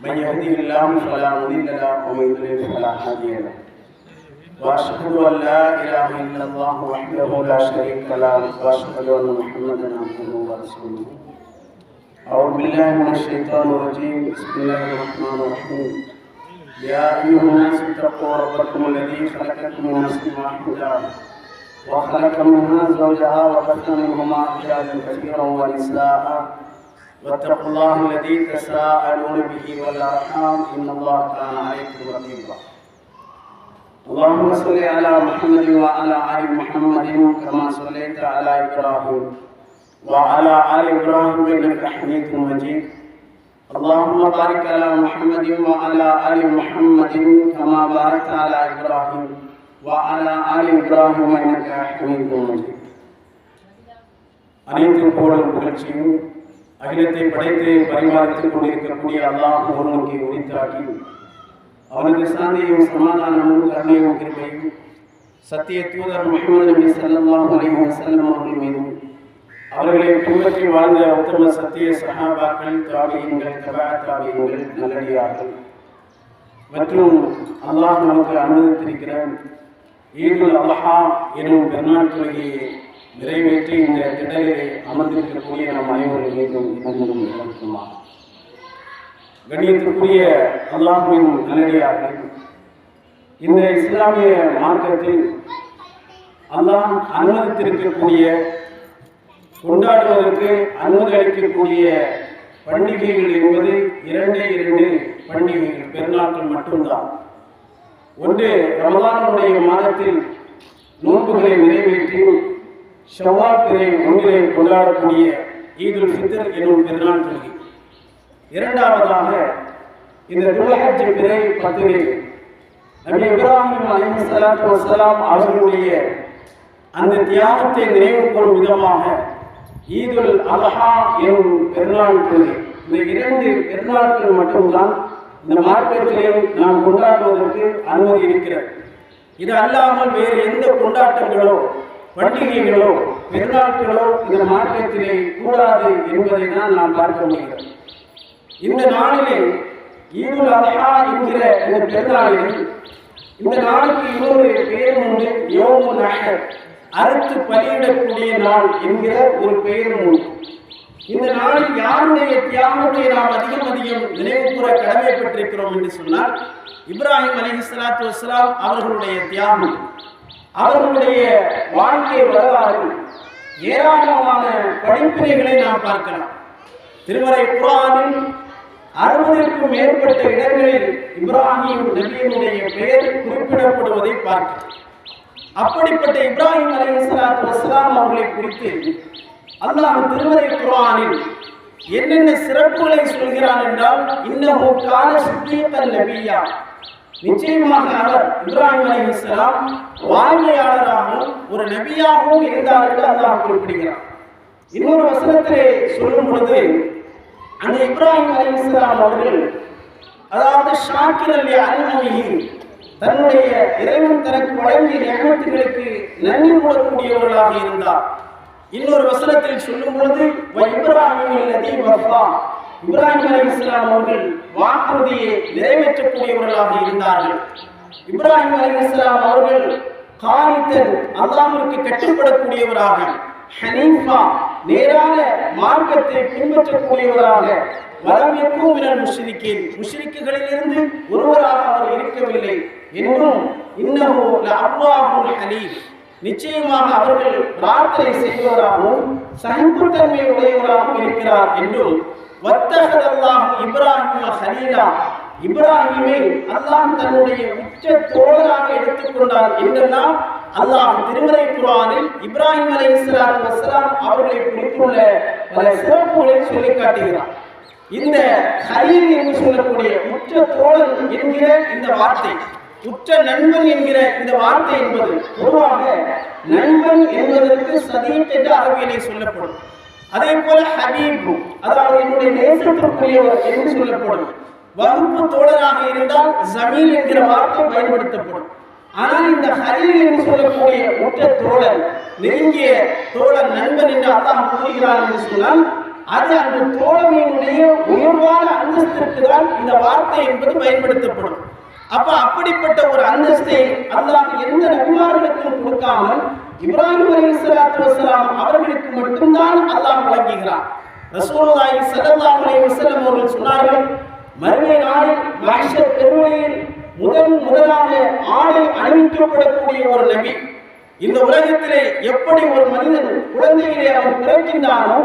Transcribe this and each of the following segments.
من يهدي الله فلا مضل له ومن يضلل فلا هادي له. وأشهد أن لا إله إلا الله وحده لا شريك له وأشهد أن محمدا عبده ورسوله. أعوذ بالله من الشيطان الرجيم بسم الله الرحمن الرحيم. يا أيها الناس اتقوا ربكم الذي خلقكم من نفس واحدة وخلق منها زوجها وبث منهما رجالا كثيرا ونساء. واتقوا الله الذي تساءلون به والارحام ان الله كان عليكم رقيبا اللهم صل على محمد وعلى ال محمد كما صليت على ابراهيم وعلى ال ابراهيم انك حميد مجيد اللهم بارك على محمد وعلى ال محمد كما باركت على ابراهيم وعلى ال ابراهيم انك حميد مجيد அனைத்து புகழும் புகழ்ச்சியும் அகிலத்தை படைத்து பரிமாறித்துக் கொண்டிருக்கக்கூடிய அல்லாஹ் ஒருவனுக்கு உரித்தாக்கி. அவனது சாந்தியும் சமாதானமும் கருணையும் கிருபையும் சத்திய தூதர் முகமது நபி ஸல்லல்லாஹு அலைஹி வஸல்லம் அவர்கள் மீதும் அவர்களை பின்பற்றி வாழ்ந்த உத்தம சத்திய சகாபாக்கள் தாவியங்கள் கபா தாவியங்கள் நல்லடியார்கள். மற்றும் அல்லாஹ் நமக்கு அனுமதித்திருக்கிற ஈதுல் அல்ஹா எனும் பெருநாள் தொழுகையை நிறைவேற்றி இந்த திடலிலே அமர்ந்திருக்கக்கூடிய நம் அனைவரும் மீதும் இணைந்தும் இருக்குமா கண்ணியத்திற்குரிய அல்லாஹின் நல்லடியார்கள் இந்த இஸ்லாமிய மார்க்கத்தில் அல்லாம் அனுமதித்திருக்கக்கூடிய கொண்டாடுவதற்கு அனுமதி அளிக்கக்கூடிய பண்டிகைகள் என்பது இரண்டே இரண்டு பண்டிகைகள் பெருநாட்கள் மட்டும்தான். ஒன்று ரமதானுடைய மாதத்தில் நோன்புகளை நிறைவேற்றி ஷவால் திரை ஒன்றிலே கொண்டாடக்கூடிய ஈதுல் ஃபித்ர் என்னும் திருநாள் தொழுகை. இரண்டாவதாக இந்த துலகஜ் பிறை பத்திரை நபி இப்ராஹிம் அலைஹி சலாத்து வசலாம் அவர்களுடைய அந்த தியாகத்தை நினைவு கூறும் விதமாக ஈதுல் அல்ஹா எனும் பெருநாள் தொழுகை. இந்த இரண்டு பெருநாட்கள் மட்டும்தான் இந்த மார்க்கெட்டிலையும் நாம் கொண்டாடுவதற்கு அனுமதி இருக்கிறது. இது அல்லாமல் வேறு எந்த கொண்டாட்டங்களோ பண்டிகைகளோ பெருநாட்களோ இந்த மார்க்கத்திலே கூடாது என்பதை தான் நாம் பார்க்க முடிகிறது. இந்த நாளிலே ஈதுல் அல்ஹா என்கிற இந்த பெருநாளில் இந்த நாளுக்கு இன்னொரு பெயர் உண்டு யோமு நகர் அறுத்து பலியிடக்கூடிய நாள் என்கிற ஒரு பெயரும் உண்டு. இந்த நாளில் யாருடைய தியாகத்தை நாம் அதிகம் அதிகம் நினைவு கூற கடமைப்பட்டிருக்கிறோம் என்று சொன்னால் இப்ராஹிம் அலி சலாத்து வஸ்லாம் அவர்களுடைய தியாகம். அவர்களுடைய வாழ்க்கை வரலாறு ஏராளமான படிப்பினைகளை நாம் பார்க்கலாம். திருமறை குரானில் அறுபதற்கும் மேற்பட்ட இடங்களில் இப்ராஹிம் நபியினுடைய பெயர் குறிப்பிடப்படுவதை பார்க்கிறோம். அப்படிப்பட்ட இப்ராஹிம் அலி இஸ்லாத்து வஸ்லாம் அவர்களை குறித்து அல்லாஹ் திருமறை குரானில் என்னென்ன சிறப்புகளை சொல்கிறான் என்றால் இன்னமும் கால தன் நபியா நிச்சயமாக அவர் இப்ராஹிம் அலி இஸ்லாம் வாழ்க்கையாளராகவும் ஒரு நபியாகவும் இருந்தார் என்று அல்லாஹ் குறிப்பிடுகிறார் இன்னொரு வசனத்திலே சொல்லும் பொழுது அந்த இப்ராஹிம் அலி இஸ்லாம் அவர்கள் அதாவது ஷாக்கிர் அலி அல்மொழி தன்னுடைய இறைவன் தனக்கு வழங்கிய நியமத்துகளுக்கு நன்றி கூறக்கூடியவர்களாக இருந்தார். இன்னொரு வசனத்தில் சொல்லும் பொழுது இப்ராஹிம் நதி இப்ராஹிம் அலி இஸ்லாம் அவர்கள் வாக்குறுதியை நிறைவேற்றக்கூடியவர்களாக இருந்தார்கள். இப்ராஹிம் அலி இஸ்லாம் அவர்கள் காணித்தன் அல்லாமிற்கு கட்டுப்படக்கூடியவராக ஹனீஃபா நேரான மார்க்கத்தை பின்பற்றக்கூடியவராக வரவேற்கும் மினல் முஷ்ரிக்கீன் முஷ்ரிக்குகளிலிருந்து ஒருவராக அவர் இருக்கவில்லை என்றும் இன்னமோ அல்லாஹுல் ஹலீம் நிச்சயமாக அவர்கள் பிரார்த்தனை செய்வதாகவும் சகிப்புத்தன்மை உடையவராகவும் இருக்கிறார் என்றும் இப்ராஹிம் ஹலீலா. இப்ராஹிமை அல்லாஹ் தன்னுடைய உச்ச தோழராக எடுத்துக்கொண்டார் என்றெல்லாம் அல்லாஹ் திருமலை குரானில் இப்ராஹிம் அலை இஸ்லாத்து வசலாம் அவர்களை குறித்துள்ள பல சிறப்புகளை சொல்லி காட்டுகிறார் இந்த ஹலீல் என்று சொல்லக்கூடிய உச்ச தோழன் என்கிற இந்த வார்த்தை உற்ற நண்பன் என்கிற இந்த வார்த்தை என்பது பொதுவாக நண்பன் என்பதற்கு சதீப் என்று அரபியிலே சொல்லப்படும். அதே போல ஹபீபு அதாவது என்னுடைய நேசத்திற்குரியவர் என்று சொல்லப்படும். வகுப்பு தோழராக இருந்தால் ஜமீல் என்கிற வார்த்தை பயன்படுத்தப்படும். ஆனால் இந்த ஹலீல் என்று சொல்லக்கூடிய உற்ற தோழன் நெருங்கிய தோழன் நண்பன் என்று அல்லாஹ் கூறுகிறார் என்று சொன்னால் அது அந்த தோழமையினுடைய உயர்வான அந்தஸ்திற்கு தான் இந்த வார்த்தை என்பது பயன்படுத்தப்படும். அப்ப அப்படிப்பட்ட ஒரு அந்தஸ்தை அல்லாஹ் எந்த நபிமார்களுக்கும் கொடுக்காமல் இப்ராஹிம் அலைஹிஸ்ஸலாத்து வஸலாம் அவர்களுக்கு மட்டும்தான் அல்லாஹ் வழங்குகிறான். ரசூலுல்லாஹி ஸல்லல்லாஹு அலைஹி வஸல்லம் அவர்கள் சொன்னார்கள் மறுமை நாளில் மஹ்ஷர் பெருமையில் முதல் முதலாக ஆடை அணிவிக்கப்படக்கூடிய ஒரு நபி இந்த உலகத்திலே எப்படி ஒரு மனிதன் குழந்தையிலே அவன் பிறக்கின்றானோ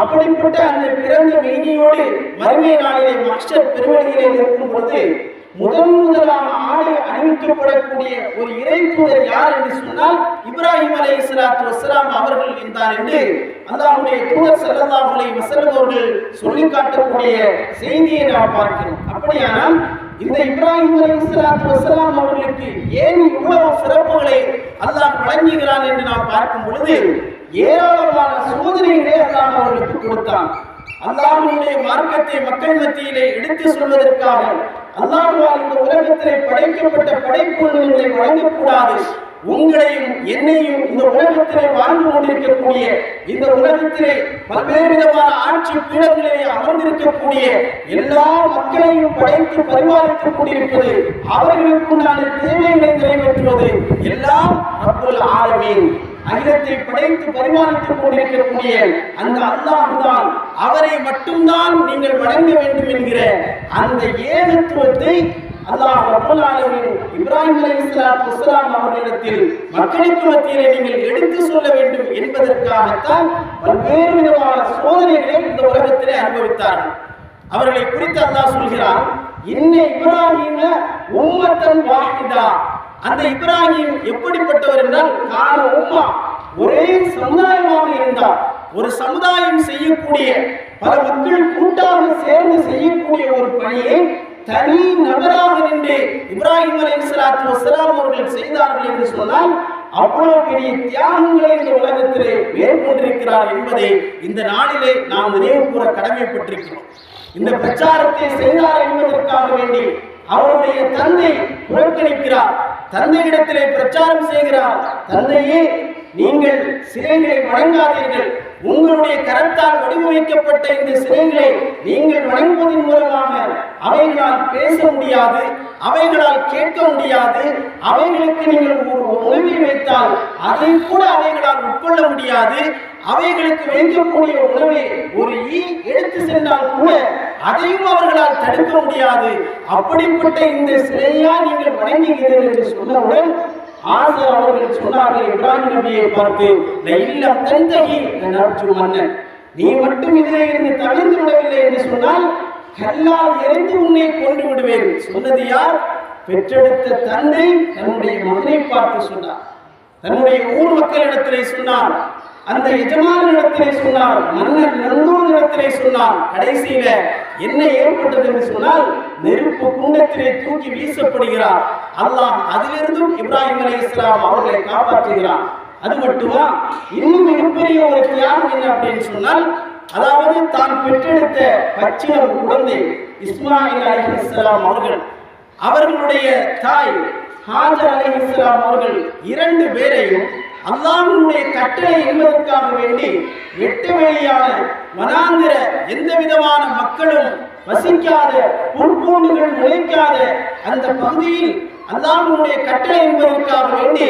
அப்படிப்பட்ட அந்த பிறந்த மெய்தியோடு மறுமை நாளிலே மக்ஷர் பெருவழியிலே இருக்கும் பொழுது முதன் முதலான ஆடு அணிவிக்கப்படக்கூடிய ஒரு இறை யார் என்று சொன்னால் இப்ராஹிம் அலை இஸ்லாத்து வசலாம் அவர்கள் என்றார் என்று அல்லாஹுடைய தூதர் செல்லல்லா அலை வசலம் அவர்கள் சொல்லி காட்டக்கூடிய செய்தியை நாம் பார்க்கிறோம். அப்படியானால் இந்த இப்ராஹிம் அலை இஸ்லாத்து வசலாம் அவர்களுக்கு ஏன் இவ்வளவு சிறப்புகளை அல்லாஹ் வழங்குகிறான் என்று நாம் பார்க்கும் பொழுது ஏராளமான சோதனைகளே அல்லாஹ் அவர்களுக்கு கொடுத்தான். அல்லாஹுடைய மார்க்கத்தை மக்கள் மத்தியிலே எடுத்து சொல்வதற்காக அல்லாஹ்வால் இந்த உலகத்திலே படைக்கப்பட்ட படைப்புகளை வழங்கக்கூடாது. உங்களையும் என்னையும் இந்த உலகத்திலே வாழ்ந்து கொண்டிருக்கக்கூடிய இந்த உலகத்திலே பல்வேறு விதமான ஆட்சி பீடங்களிலே அமர்ந்திருக்கக்கூடிய எல்லா மக்களையும் படைத்து பரிமாறித்துக் கொண்டிருப்பது அவர்களுக்குண்டான தேவைகளை நிறைவேற்றுவது எல்லாம் அப்துல் ஆலமீன். அகிலத்தை படைத்து பரிமாறித்துக் கொண்டிருக்கக்கூடிய அந்த அல்லாஹ்தான் அவரை மட்டும்தான் நீங்கள் வணங்க வேண்டும் என்கிற அந்த ஏகத்துவத்தை அல்லாஹ் ரப்பல் ஆலமீன் இப்ராஹிம் அலைஹிஸ்ஸலாத்து அவர்களிடத்தில் மக்களுக்கு மத்தியிலே நீங்கள் எடுத்து சொல்ல வேண்டும் என்பதற்காகத்தான் பல்வேறு விதமான சோதனைகளை இந்த உலகத்திலே அனுபவித்தார்கள். அவர்களை குறித்து அல்லாஹ் சொல்கிறான் இன்ன இப்ராஹிம உம்மத்தன் வாஹிதா? அந்த இப்ராஹிம் எப்படிப்பட்டவர் என்றால் கால உம்மா ஒரே சமுதாயமாக இருந்தார். ஒரு சமுதாயம் செய்யக்கூடிய பல மக்கள் கூட்டாக சேர்ந்து செய்யக்கூடிய ஒரு பணியை தனி நபராக நின்று இப்ராஹிம் அலைஹிஸ்ஸலாத்து வசலாம் அவர்கள் செய்தார்கள் என்று சொன்னால் அவ்வளவு பெரிய தியாகங்களை இந்த உலகத்திலே மேற்கொண்டிருக்கிறார் என்பதை இந்த நாளிலே நாம் நினைவு கூற கடமைப்பட்டிருக்கிறோம். இந்த பிரச்சாரத்தை செய்தார் என்பதற்காக வேண்டி அவருடைய தந்தை புறக்கணிக்கிறார். தந்தையிடத்திலே பிரச்சாரம் செய்கிறார். தந்தையே நீங்கள் சிலைகளை வணங்காதீர்கள். உங்களுடைய கரத்தால் வடிவமைக்கப்பட்ட இந்த சிலைகளை நீங்கள் வணங்குவதன் மூலமாக அவைகளால் பேச முடியாது அவைகளால் கேட்க முடியாது அவைகளுக்கு நீங்கள் ஒரு உணவை வைத்தால் அதை கூட அவைகளால் உட்கொள்ள முடியாது. அவைகளுக்கு வைக்கக்கூடிய உணவை ஒரு ஈ எடுத்து சென்றால் கூட அதையும் அவர்களால் தடுக்க முடியாது. அப்படிப்பட்ட இந்த சிலையா நீங்கள் வணங்குகிறீர்கள் என்று சொன்னவுடன் ஆசர் அவர்கள் சொன்னார்கள் இப்ராஹிம் நபியை பார்த்து இல்லம் தந்தகி நர்ஜு மன்னன். நீ மட்டும் இதிலே இருந்து தவிர்த்து விடவில்லை என்று சொன்னால் கல்லால் எரிந்து உன்னை கொண்டு விடுவேன். சொன்னது யார்? பெற்றெடுத்த தந்தை தன்னுடைய மகனை பார்த்து சொன்னார். தன்னுடைய ஊர் மக்களிடத்திலே சொன்னார் அந்த எஜமானிடத்திலே சொன்னார் மன்னர் நன்னூரிடத்திலே சொன்னார் கடைசியில என்ன ஏற்பட்டது என்று சொன்னால் நெருப்பு குண்டத்திலே தூக்கி வீசப்படுகிறார். அல்லாஹ் அதிலிருந்தும் இப்ராஹிம் அலை இஸ்லாம் அவர்களை காப்பாற்றுகிறார். அது மட்டுமா? இன்னும் மிகப்பெரிய ஒரு தியாகம் என்ன அப்படின்னு சொன்னால் அதாவது தான் பெற்றெடுத்த பச்சிலம் குழந்தை இஸ்மாயில் அலி இஸ்லாம் அவர்கள். அவர்களுடைய தாய் ஹாஜர் அலி இஸ்லாம் அவர்கள் இரண்டு பேரையும் அல்லாஹ்வுடைய கட்டளை என்பதற்காக வேண்டி எட்டு வெளியான வனாந்திர எந்த விதமான மக்களும் வசிக்காத புற்பூண்டுகள் முளைக்காத அந்த பகுதியில் அல்லாஹ்வுடைய கட்டளை என்பதற்காக வேண்டி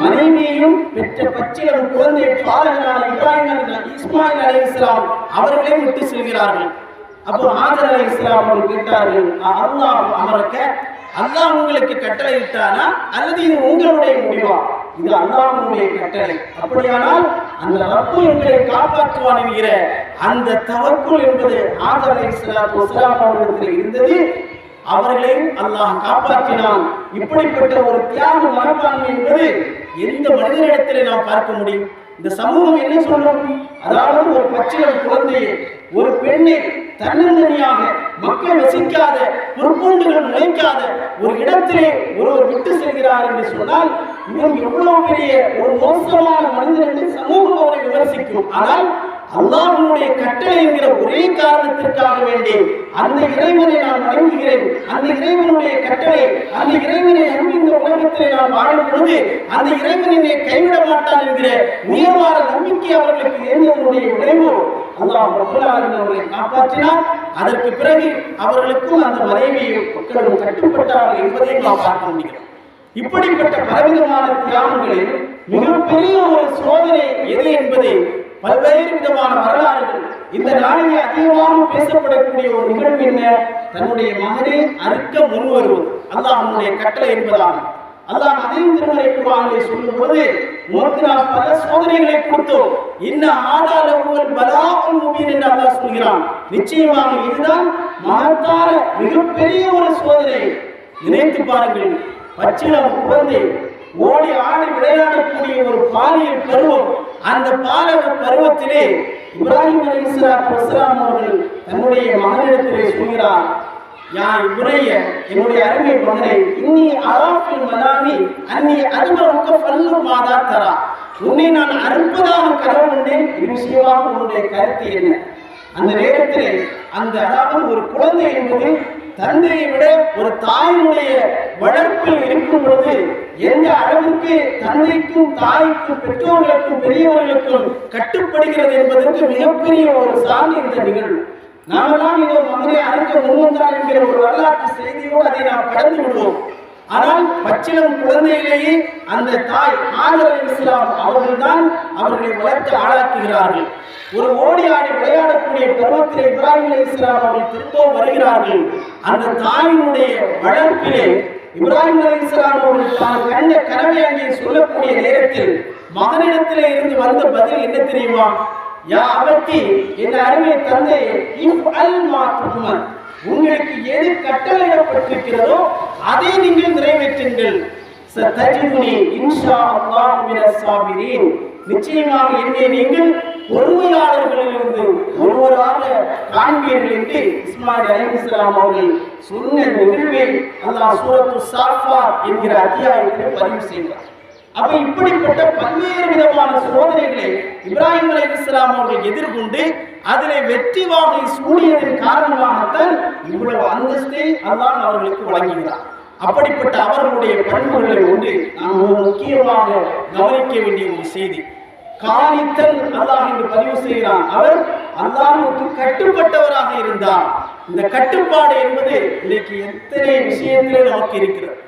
மனைவியையும் பெற்ற பச்சிலம் குழந்தை பாலகனான இப்ராஹிம் இஸ்மாயில் அலி இஸ்லாம் அவர்களையும் விட்டு செல்கிறார்கள். அப்போ ஆதர் அலி இஸ்லாம் அவர்கள் கேட்டார்கள் அல்லாஹ் அமரக்க அல்லாஹ் உங்களுக்கு கட்டளை இட்டானா அல்லது இது உங்களுடைய முடிவா? இது அல்லாஹ்வுடைய கட்டளை. அப்படியானால் அந்த ரப்பு எங்களை காப்பாற்றுவான் என்கிற அந்த தவக்குள் என்பது ஆதர் அலை இஸ்லாம் அவர்களிடத்தில் இருந்தது. அவர்களையும் அல்லாஹ் காப்பாற்றினான். இப்படிப்பட்ட ஒரு தியாக மனப்பான்மை என்பது எந்த மனிதனிடத்திலே நாம் பார்க்க முடியும்? இந்த சமூகம் என்ன சொல்லும்? அதாவது ஒரு பச்சை குழந்தையை ஒரு பெண்ணை தன்னந்தனியாக மக்கள் வசிக்காத பொறுப்புண்டுகள் நுழைக்காத ஒரு இடத்திலே ஒருவர் விட்டு செல்கிறார் என்று சொன்னால் இவன் எவ்வளவு பெரிய ஒரு மோசமான மனிதன் என்று சமூகம் அவரை விமர்சிக்கும். ஆனால் அல்லாஹ்வுடைய கட்டளை என்கிற ஒரே காரணத்திற்காக வேண்டி அந்த இறைவனை நான் வணங்குகிறேன். அந்த இறைவனுடைய கட்டளை அந்த இறைவனை அன்பு இந்த உலகத்திலே நான் வாழும் பொழுது அந்த இறைவன் என்னை கைவிட மாட்டான் என்கிற உயர்வான நம்பிக்கை அவர்களுக்கு இருந்ததனுடைய விளைவு அல்லாஹ் ரப்பல் அவர்களை காப்பாற்றினார். அதற்கு பிறகு அவர்களுக்கும் அந்த மனைவி மக்களும் கட்டுப்பட்டார்கள் என்பதை நாம் பார்க்க முடிகிறோம் இப்படிப்பட்ட பலவிதமான தியாகங்களில் மிகப்பெரிய ஒரு சோதனை எது என்பதை பல்வேறு விதமான வரலாறுகள் இந்த நாளிலே அதிகமாக பேசப்படக்கூடிய ஒரு நிகழ்வு என்ன? தன்னுடைய மகனை அறுக்க முன் வருவது அல்லாஹ் அவனுடைய கட்டளை என்பதாகும் அல்லாஹ் அதையும் திருமலை குரானிலே சொல்லும்போது உனக்கு நாம் பல சோதனைகளை கொடுத்தோம். இன்ன ஆதார உங்கள் பலாவுல் முபீன் என்று அல்லாஹ் சொல்கிறான். நிச்சயமாக இதுதான் மகத்தார மிகப்பெரிய ஒரு சோதனை. நினைத்து பாருங்கள் பச்சிலம் குழந்தை ஓடி ஆடி விளையாடக்கூடிய ஒரு பாலியல் பருவம். அந்த பாலக பருவத்திலே இப்ராஹிம் அலி இஸ்லாம் அவர்கள் தன்னுடைய மகனிடத்திலே சொல்கிறார் யா இப்ரைய என்னுடைய அருமை மகனை இன்னி அராஃபில் மனாமி அன்னி அதுவருக்க பல்லு மாதா தரா. உன்னை நான் அற்புதமாக கனவு கண்டேன் இது விஷயமாக உன்னுடைய கருத்து என்ன? அந்த நேரத்தில் அந்த அதாவது ஒரு குழந்தை என்பது தந்தையை விட ஒரு தாயினுடைய வளர்ப்பில் இருக்கும் பொழுது எந்த அளவுக்கு தந்தைக்கும் தாய்க்கும் பெற்றோர்களுக்கும் பெரியவர்களுக்கும் கட்டுப்படுகிறது என்பதற்கு மிகப்பெரிய ஒரு சான்று இந்த நிகழ்வு. நாமெல்லாம் இதோ மகனை அறுக்க முன்வந்தார் என்கிற ஒரு வரலாற்று செய்தியோடு அதை நாம் கடந்து விடுவோம். ஆனால் பச்சிலம் குழந்தையிலேயே அந்த தாய் ஆதரவு இஸ்லாம் அவர்கள்தான் அவர்களை வளர்த்து ஆளாக்குகிறார்கள். ஒரு ஓடி ஆடி விளையாடக்கூடிய பருவத்திலே இப்ராஹிம் அலி இஸ்லாம் அவர்கள் திரும்பவும் வருகிறார்கள். அந்த தாயினுடைய வளர்ப்பிலே இப்ராஹிம் அலி இஸ்லாம் அவர்கள் தான் கண்ட கனவை அங்கே சொல்லக்கூடிய நேரத்தில் மகனிடத்திலே இருந்து வந்த பதில் என்ன தெரியுமா? யா அவத்தி என் அருமை தந்தை இஃப் அல் மாற்றுமன் உங்களுக்கு எது கட்டளையிடப்பட்டிருக்கிறதோ அதை நீங்கள் நிறைவேற்றுங்கள். சத்தஜிதுனி இன்ஷா அல்லாஹ் மினஸ் சாபிரீன். நிச்சயமாக என்னை நீங்கள் பொறுமையாளர்களிலிருந்து ஒருவராக காண்பீர்கள் என்று இஸ்மாயில் அலிஸ்லாம் அவர்கள் சொன்ன நிகழ்வை அல்லாஹ் சூரத்து சாஃபா என்கிற அத்தியாயத்தை பதிவு செய்கிறார். அப்ப இப்படிப்பட்ட பல்வேறு விதமான சோதனைகளை இப்ராஹிம் அலி இஸ்லாம் அவர்கள் எதிர்கொண்டு அதிலே வெற்றி வாகை சூடியதன் காரணமாகத்தான் இவ்வளவு அந்தஸ்தை அல்லாஹ் அவர்களுக்கு வழங்குகிறார். அப்படிப்பட்ட அவர்களுடைய பண்புகளை ஒன்று நாம் முக்கியமாக கவனிக்க வேண்டிய ஒரு செய்தி. காணித்தல் அல்லாஹ் என்று பதிவு செய்கிறான் அவர் அல்லாஹுக்கு கட்டுப்பட்டவராக இருந்தார் இந்த கட்டுப்பாடு என்பது இன்றைக்கு எத்தனை விஷயத்திலே நமக்கு இருக்கிறது?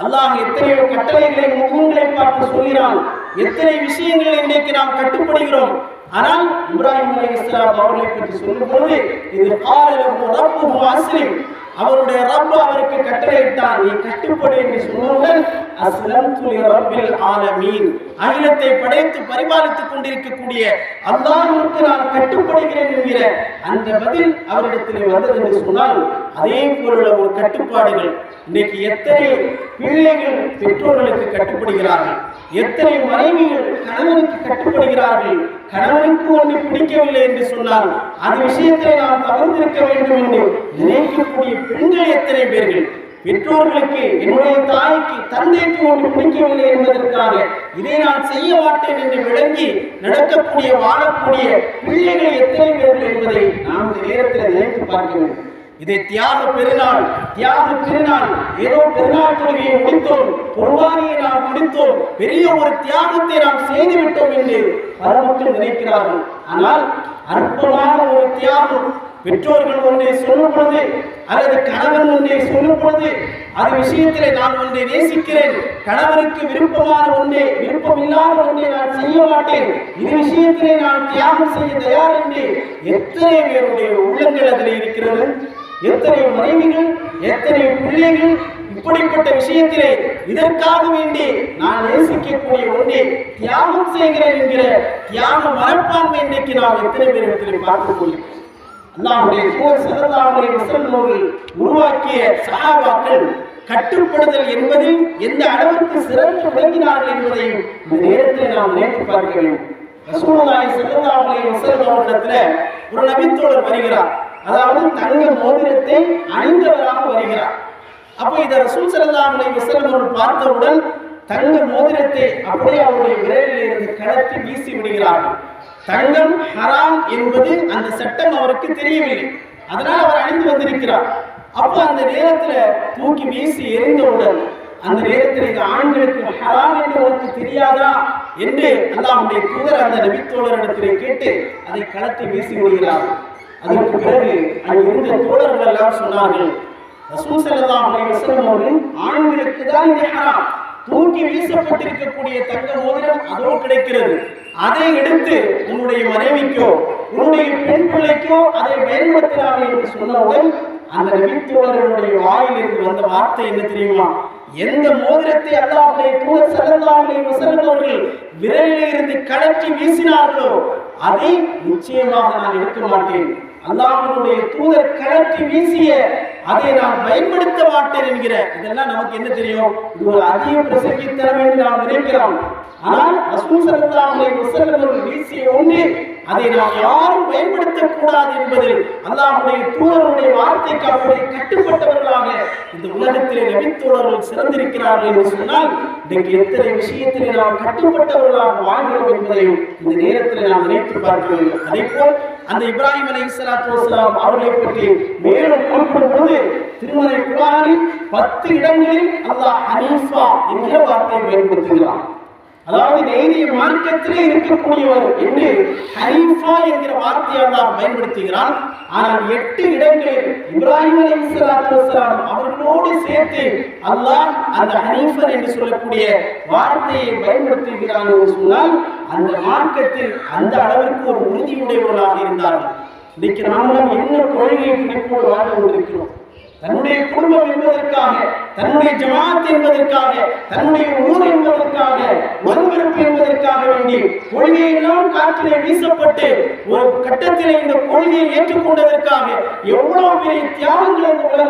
அல்லாஹ் எத்தனையோ கட்டளைகளை முகங்களை பார்த்து சொல்கிறான். எத்தனை விஷயங்களை இன்றைக்கு நாம் கட்டுப்படுகிறோம். ஆனால் இப்ராஹிம் அலி இஸ்லாம் அவர்களை பற்றி சொல்லும்போது இது ஆறு ரப்பு அஸ்லிம். அவருடைய ரப்பு அவருக்கு கட்டளையிட்டார் நீ கட்டுப்படு என்று சொன்னவுடன் அஸ்லம் துலி ரப்பில் ஆலமீன். அகிலத்தை படைத்து பரிமாறித்துக் கொண்டிருக்கக்கூடிய அல்லாஹ்வுக்கு நான் கட்டுப்படுகிறேன் என்கிற அந்த பதில் அவரிடத்திலே வந்தது என்று சொன்னால் அதே போലുള്ള ஒரு கட்டுப்பாடுகள் இன்னைக்கு எத்தனை பிள்ளைகள் பெற்றோர்களுக்கு கட்டுப்படுகிறார்கள் எத்தனை மனைவிகள் கணவனுக்கு கட்டுப்படுகிறார்கள் கணவனுக்கு ஒன்று பிடிக்கவில்லை என்று சொன்னால் அது விஷயத்தை நாம் தவிர்த்திருக்க வேண்டும் என்று நினைக்கக்கூடிய பெண்கள் எத்தனை பேர்கள்? பெற்றோர்களுக்கு என்னுடைய தாய்க்கு தந்தைக்கு ஒன்று பிடிக்கவில்லை என்பதற்காக இதை நான் செய்ய மாட்டேன் என்று விளங்கி நடக்கக்கூடிய வாழக்கூடிய பிள்ளைகள் எத்தனை பேர்கள் என்பதை நாம் இந்த நேரத்தில் நினைத்து பார்க்க வேண்டும். இதை தியாக பெருநாள் தியாக பெருநாள் ஏதோ பெருநாள் தொழுகையை முடித்தோம் குர்பானியை நாம் முடித்தோம் பெரிய ஒரு தியாகத்தை நாம் செய்து விட்டோம் என்று பல மக்கள் நினைக்கிறார்கள். ஆனால் அற்பமான ஒரு தியாகம் பெற்றோர்கள் ஒன்றை சொல்லும் பொழுது அல்லது கணவன் ஒன்றை சொல்லும் பொழுது அது விஷயத்திலே நான் ஒன்றை நேசிக்கிறேன். கணவனுக்கு விருப்பமான ஒன்றை விருப்பமில்லாத ஒன்றை நான் செய்ய மாட்டேன். இது விஷயத்திலே நான் தியாகம் செய்ய தயார் என்று எத்தனை பேருடைய உள்ளங்கள் அதில் இருக்கிறது? எத்தனை மனைவிகள் எத்தனை பிள்ளைகள் இப்படிப்பட்ட விஷயத்திலே இதற்காக வேண்டி நான் நேசிக்கக்கூடிய ஒன்றே தியாகம் செய்கிறேன் என்கிற தியாக மனப்பான்மை இன்றைக்கு நாம் எத்தனை பேர் இடத்திலே பார்த்துக் முடியும் அல்லாஹ்வுடைய தூதர் உருவாக்கிய சகாபாக்கள் கட்டுப்படுதல் என்பதில் எந்த அளவுக்கு சிறந்து விளங்கினார்கள் என்பதையும் இந்த நேரத்தில் நாம் நினைத்து பார்க்க வேண்டும். ரசூலுல்லாஹி ஸல்லல்லாஹு அலைஹி ஒரு நபித்தோழர் வருகிறார். அதாவது தங்க மோதிரத்தை அணிந்தவராக வருகிறார். அப்போ இதை ரசூல் ஸல்லல்லாஹு அலைஹி அவர்கள் பார்த்தவுடன் தங்க மோதிரத்தை அப்படியே அவருடைய விரலில் இருந்து கடத்தி வீசி விடுகிறார்கள். தங்கம் ஹராம் என்பது அந்த சட்டம் அவருக்கு தெரியவில்லை. அதனால் அவர் அணிந்து வந்திருக்கிறார். அப்போ அந்த நேரத்துல தூக்கி வீசி எறிந்தவுடன் அந்த நேரத்தில் இது ஆண்களுக்கு ஹராம் என்று உனக்கு தெரியாதா என்று அல்லாஹ்வுடைய தூதர் அந்த நபித்தோழரிடத்திலே கேட்டு அதை களத்தை வீசி விடுகிறார். அதற்கு பிறகு அங்கு தோழர்கள் எல்லாம் சொன்னார்கள் ரசூல் ஸல்லல்லாஹு அலைஹி வஸல்லம் அவர்கள் ஆண்களுக்கு தான் இது ஹராம். தூக்கி வீசப்பட்டிருக்கக்கூடிய தங்க மோதிரம் அதோ கிடைக்கிறது. அதை எடுத்து உன்னுடைய மனைவிக்கோ உன்னுடைய பெண் பிள்ளைக்கோ அதை பயன்படுத்தலாம் என்று சொன்னவுடன் அந்த நபித்தோழர்களுடைய வாயிலிருந்து வந்த வார்த்தை என்ன தெரியுமா? எந்த மோதிரத்தை அல்லாஹ்வுடைய தூதர் ஸல்லல்லாஹு அலைஹி வஸல்லம் அவர்கள் இருந்து கழற்றி வீசினார்களோ அதை நிச்சயமாக நான் எடுக்க மாட்டேன். அல்லாஹனுடைய தூதர் கழற்றி வீசிய அதை நான் பயன்படுத்த மாட்டேன் என்கிற இதெல்லாம் நமக்கு என்ன தெரியும்? இது ஒரு அதிக பிரசங்கித்தனம் என்று நாம் நினைக்கிறோம். ஆனால் ரசூல் ஸல்லல்லாஹு வீசிய ஒன்று அதை நாம் யாரும் பயன்படுத்தக்கூடாது என்பதில் அல்லாஹுடைய தூதருடைய வார்த்தைக்கு அவருடைய கட்டுப்பட்டவர்களாக இந்த உலகத்திலே நபித்தோழர்கள் சிறந்திருக்கிறார்கள் என்று சொன்னால் இன்றைக்கு எத்தனை விஷயத்திலே நாம் கட்டுப்பட்டவர்களாக வாழ்கிறோம் என்பதையும் இந்த நேரத்தில் நாம் நினைத்து பார்க்க வேண்டும் அதே போல் அந்த இப்ராஹிம் அலி இஸ்லாத்து வஸ்லாம் அவர்களை பற்றி மேலும் குறிப்பிடும் போது திருமலை குரானில் பத்து இடங்களில் அல்லாஹ் அனீஃபா என்கிற வார்த்தையை பயன்படுத்துகிறான். அதாவது நேரிய மார்க்கத்திலே இருக்கக்கூடியவர் என்று ஹனீஃபா என்கிற வார்த்தையை தான் பயன்படுத்துகிறான் ஆனால் எட்டு இடங்களில் இப்ராஹிம் அலி வஸலாம் அவர்களோடு சேர்த்து அல்லாஹ் அந்த ஹனீஃபர் என்று சொல்லக்கூடிய வார்த்தையை பயன்படுத்துகிறான் என்று சொன்னால் அந்த மார்க்கத்தில் அந்த அளவிற்கு ஒரு உறுதியுடையவர்களாக இருந்தார்கள். இன்னைக்கு நாமெல்லாம் என்ன கொள்கையை பிடிப்போடு வாழ்ந்து கொண்டிருக்கிறோம்? தன்னுடைய குடும்பம் என்பதற்காக தன்னுடைய ஜமாத் என்பதற்காக தன்னுடைய ஊர் என்பதற்காக ஒருங்கிருப்பு என்பதற்காக வேண்டி கொள்கையெல்லாம் காற்றிலே வீசப்பட்டு ஒரு கட்டத்திலே இந்த கொள்கையை ஏற்றுக்கொண்டதற்காக எவ்வளவு பெரிய தியாகங்கள் இந்த